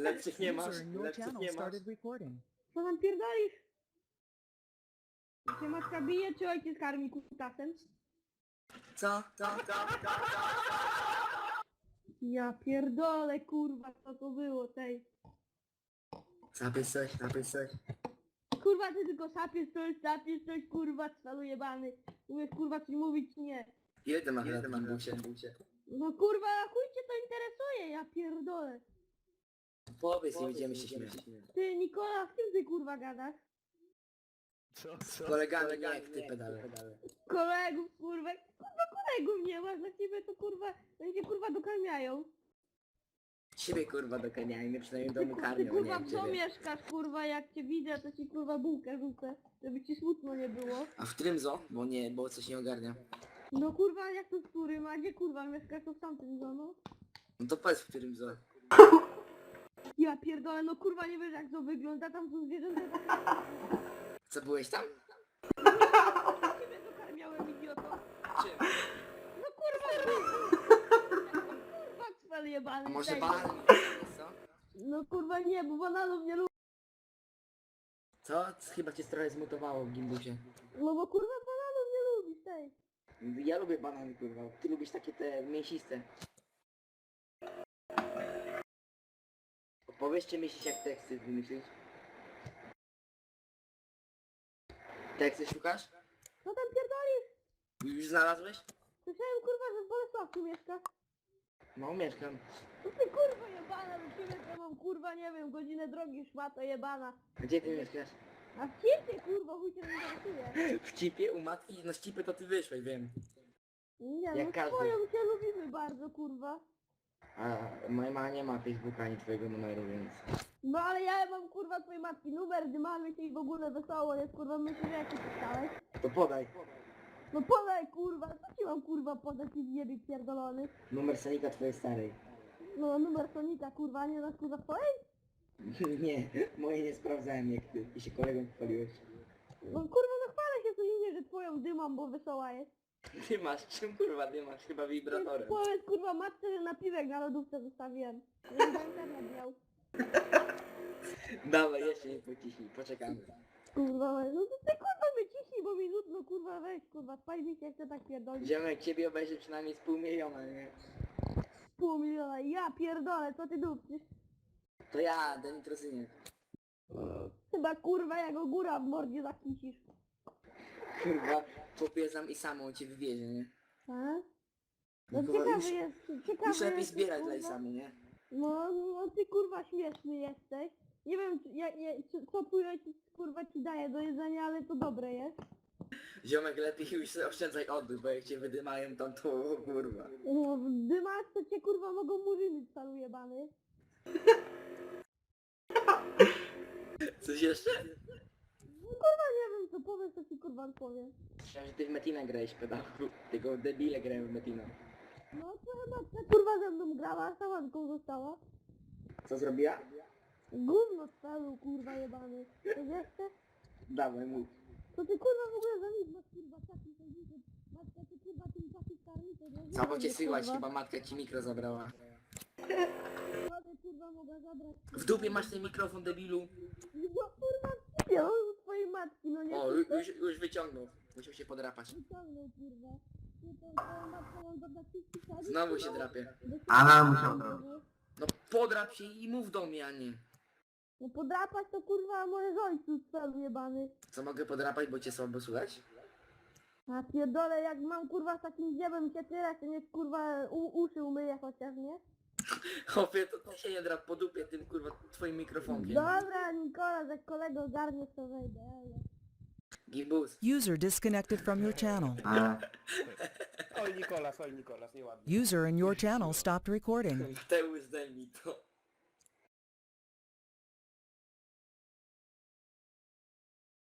Lepszych nie masz, User in your lepszych channel nie masz. started recording. Co tam pierdolisz? Czy matka bije, czy ojciec karmi kutasem? Co? Co? Co? Co? Ja pierdolę, kurwa, co to było, tej. Zapisz coś, zapisz coś. Kurwa, ty tylko sapiesz coś, sapiesz coś, kurwa, cwalu jebany. Umiesz, kurwa, coś mówić, czy nie? Ile ty masz lat w gimbusie? No kurwa, a chuj cię to interesuje, ja pierdolę. Powiedz, nie będziemy się śmiać. Ty, Nikola, z kim ty, kurwa, gadasz? Z kolegami, nie jak ty pedale. Kolegów, kurwa, kurwa, kolegów nie masz, dla ciebie to, kurwa, oni cię, kurwa, dokarmiają. Ciebie kurwa doganiajmy, przynajmniej Ty, domu ku- ty karmią, nie kurwa jak w co ciebie. mieszkasz, kurwa, jak cię widzę, to ci kurwa bułkę rzucę, żeby ci smutno nie było. A w którym zo? Bo nie, bo coś nie ogarnia. No kurwa, jak to z którym, a gdzie kurwa mieszkasz, to w tamtym zono? No to powiedz w którym zo. Ja pierdolę, no kurwa, nie wiesz jak to wygląda, tam są zwierzęta, Co, byłeś tam? ciebie dokarmiałem, idioto. Czym? No kurwa, kurwa, cwel jebany. A może banan? Co? No kurwa nie, bo bananów nie lubię. Co? Chyba cię trochę zmutowało w gimbusie. No bo kurwa bananów nie lubisz, tej. Ja lubię banany kurwa, ty lubisz takie te mięsiste. Opowiedzcie myślisz jak teksty wymyślić? Teksty szukasz? Co tam pierdolisz? Już znalazłeś? Słyszałem kurwa, że w Bolesławcu mieszkasz. No mieszkam. No ty kurwa jebana, do ciebie to mam kurwa nie wiem, godzinę drogi szmato jebana. Gdzie ty mieszkasz? A w cipie kurwa chuj cię nie interesuje. W cipie u matki? No z cipy to ty wyszłeś, wiem. Nie Jak no każdy. swoją się lubimy bardzo kurwa. A moja mama nie ma Facebooka ani twojego numeru, więc... No ale ja mam kurwa twojej matki numer, gdy mamy się i w ogóle wesoło jest kurwa myślę, że jak pisałeś. To podaj. No podaj kurwa, co ci mam kurwa podać i zjebie pierdolony? Numer Sanika twojej starej. No numer Sonika kurwa, nie znasz kurwa twojej? nie, moje nie sprawdzałem jak ty. I się kolegą chwaliłeś. No kurwa no chwalę się co innie, że twoją dymam, bo wesoła jest. Ty masz, czym kurwa ty masz? Chyba wibratorem. Powiedz kurwa matce, że napiwek na lodówce zostawiłem. Żeby internet miał. Dawaj, jeszcze nie pociśnij, poczekamy. Kurwa, no to ty kurwa mnie ciśnij, bo mi nudno kurwa weź kurwa, spaj mi się chce tak pierdolić. Ziomek, ciebie obejrzy przynajmniej z pół miliona, nie? Pół miliona, ja pierdolę, co ty dupczysz? To ja, Denitrozynie. Chyba kurwa jak go góra w mordzie zakisisz. Kurwa, popiezam i samą cię wywiezie, nie? A? No Kurwa, ciekawy już, jest, ciekawy już lepiej zbierać dla kurwa. Isamy, nie? No, no ty kurwa śmieszny jesteś. Nie wiem, czy, ja, ja, czy, co twój ojciec kurwa ci daje do jedzenia, ale to dobre jest. Ziomek, lepiej już sobie oszczędzaj oddych, bo jak cię wydymają tam to kurwa. No, w dymach to cię kurwa mogą murzyny calu jebany. Coś jeszcze? No kurwa nie wiem, co powiesz, co ci kurwa powiem. Myślałem, że ty w Metina grałeś pedałku. Tylko debile grają w Metina. No to chyba ta kurwa ze mną grała, a samanką została. Co zrobiła? Gówno calu kurwa jebany. To jeszcze? Dawaj, mów. To ty kurwa w ogóle za nic masz kurwa taki sądzisz, matka ty kurwa tym taki starny, to nie Co, bo cię kurwa. chyba matka ci mikro zabrała. No kurwa mogła zabrać. W dupie masz ten mikrofon, debilu. No kurwa w cipie, no u twojej matki, no nie O, już, już, wyciągnął. Musiał się podrapać. Wyciągnął kurwa. Nie to wszystkich Znowu się drapie. Anal musiał No, zrobić. No podrap się i mów do mnie, a nie. No podrapać to kurwa może z ojcu celu jebany. Co mogę podrapać, bo cię słabo słychać? A pierdolę jak mam kurwa z takim dziebem się tyle, to niech kurwa u, uszy umyję chociaż, nie? Chłopie, to ty się nie drap po dupie tym kurwa twoim mikrofonkiem. Dobra Nikola, że kolego ogarnie to wejdę, ale... Gimbus. User disconnected from your channel. Ale Oj Nikolas, oj Nikolas, nieładnie. User in your channel stopped recording. Mateusz zdejmij to.